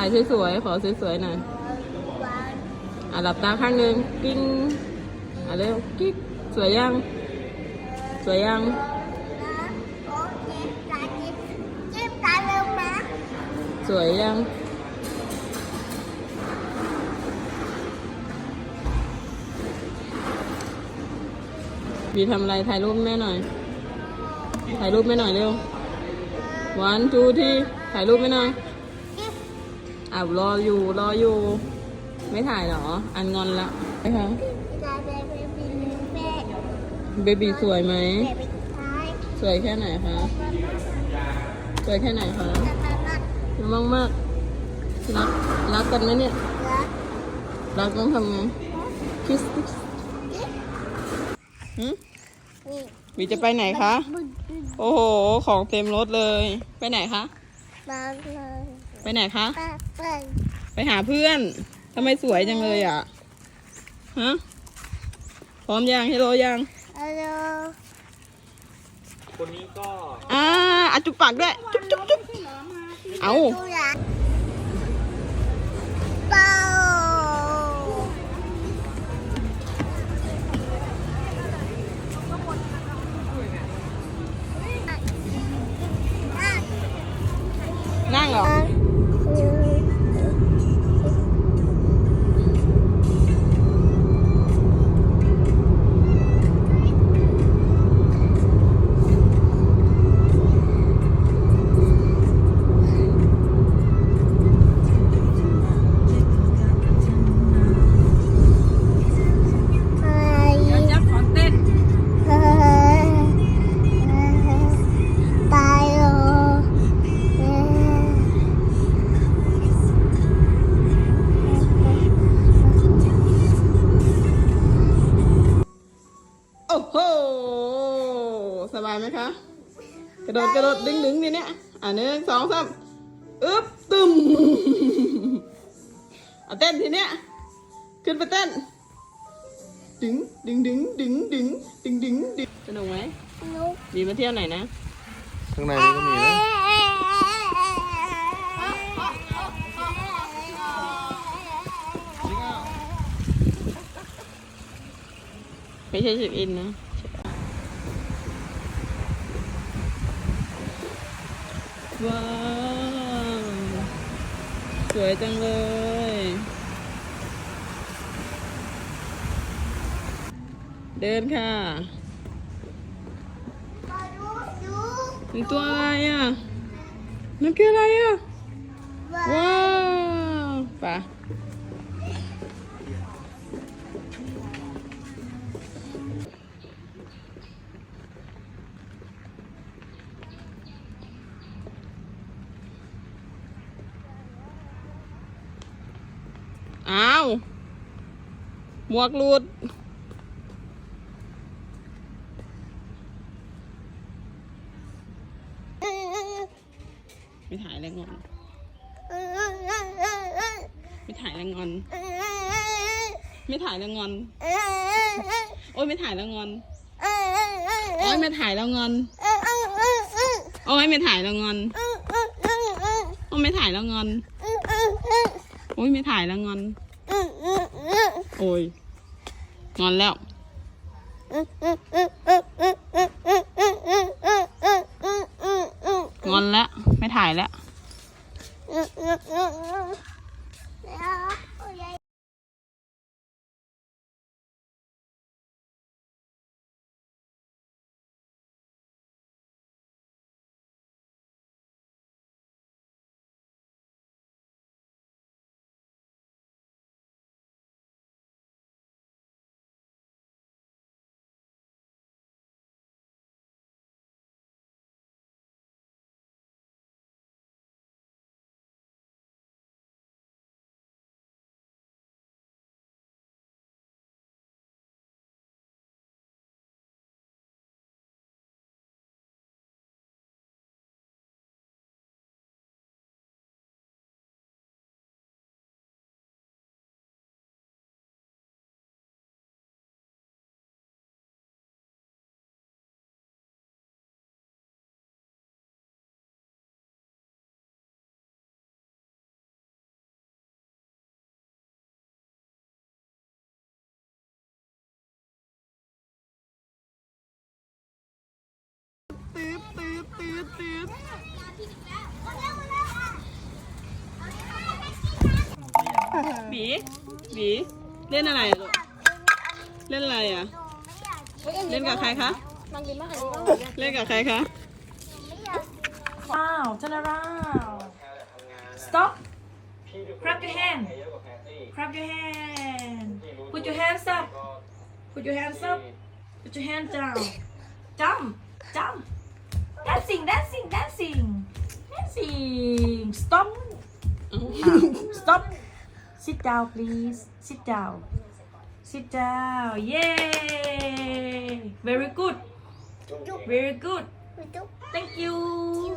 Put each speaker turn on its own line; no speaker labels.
ถ่ายสวยๆ ขอสวยๆหน่อย
วัน
อะหลับตาข้างหนึ่งกิ้ง อะเร็วกิ๊กสวยยัง สวยยัง
นะโอเคตาจิ๊บจิ๊บตาเร็วนะ
สวยยัง บีทำอะไรถ่ายรูปแม่หน่อย ถ่ายรูปแม่หน่อยเร็ว วันทูที่ถ่ายรูปแม่หน่อย
จิ๊บ
อ้าวรออยู่รออยู่ ไม่ถ่ายเหรอ อันงอนละไหมคะ
ตาเบบีแม่
เบบีสวยไหม
เบบีท้าย
สวยแค่ไหนคะ สวยแค่ไหนคะ
ตาตาตามา
กมากๆรักรักกันไหมเนี่ย
แล้ว
รักต้องทำไงคิสคิส
จิ๊บ
หืม
นี่
วีจะไปไหนคะ
บุญบุญ
โอ้โห ของเต็มรถเลย ไปไหนคะ
มาเลย
ไปไหนคะ
ป้าเปิ้ล
ไปหาเพื่อนทำไมสวยจังเลยอะ ฮะ พร้อมยังเฮโลยัง
ฮัลโหล
คนนี้ก็
อ่าอะจุบปากด้วย จุ๊บจุ๊บจุ๊บเอา
ดูหลา
ไหมคะ กระโดดกระโดดดึงดึงทีเนี้ยอะหนึ่งสองสามอึ๊บตึมเอาเต้นทีเนี้ยขึ้นไปเต้น ดึงดึงดึงดึงดึงดึงดึงดึงสนุกไหม
นุก
ดีมาเที่ยวไหนนะ
ข้างในนี้ก็มีนะ
ไม่ใช่เช็คอินนะ ว้าวสวยจังเลย เดินค่ะ
เป็
นตัวอะไรอะนั่นคืออะไรอะ ว้าวไป่ะ อ้าว หมวกหลุด ไม่ถ่ายแล้วงอน ไม่ถ่ายแล้วงอน ไม่ถ่ายแล้วงอน โอ้ยไม่ถ่ายแล้วงอน โอ้ยไม่ถ่ายแล้วงอน โอ้ยไม่ถ่ายแล้วงอน โอ้ยไม่ถ่ายแล้วงอน อ้ยไม่ถ่ายแล้วงอน โอ้ย งอนแล้ว งอนแล้ว ไม่ถ่ายแล้ว บีบีเล่นอะไรลูกเล่นอะไรอะ เล่นกับใครคะ
มันดีมากอันนี้ต้อง
เล่นกับใครคะ
ไม่อยาก
Wow, turn around. Stop. Clap your hand. Clap your hand. Put your hands up. Put your hands up. Put your hands down. Jump. Jump. Dancing, dancing, dancing. Dancing. Stop. Ah, Stop. Sit down, please. Sit down. Sit down. Yay. Very good. Very good. Thank you.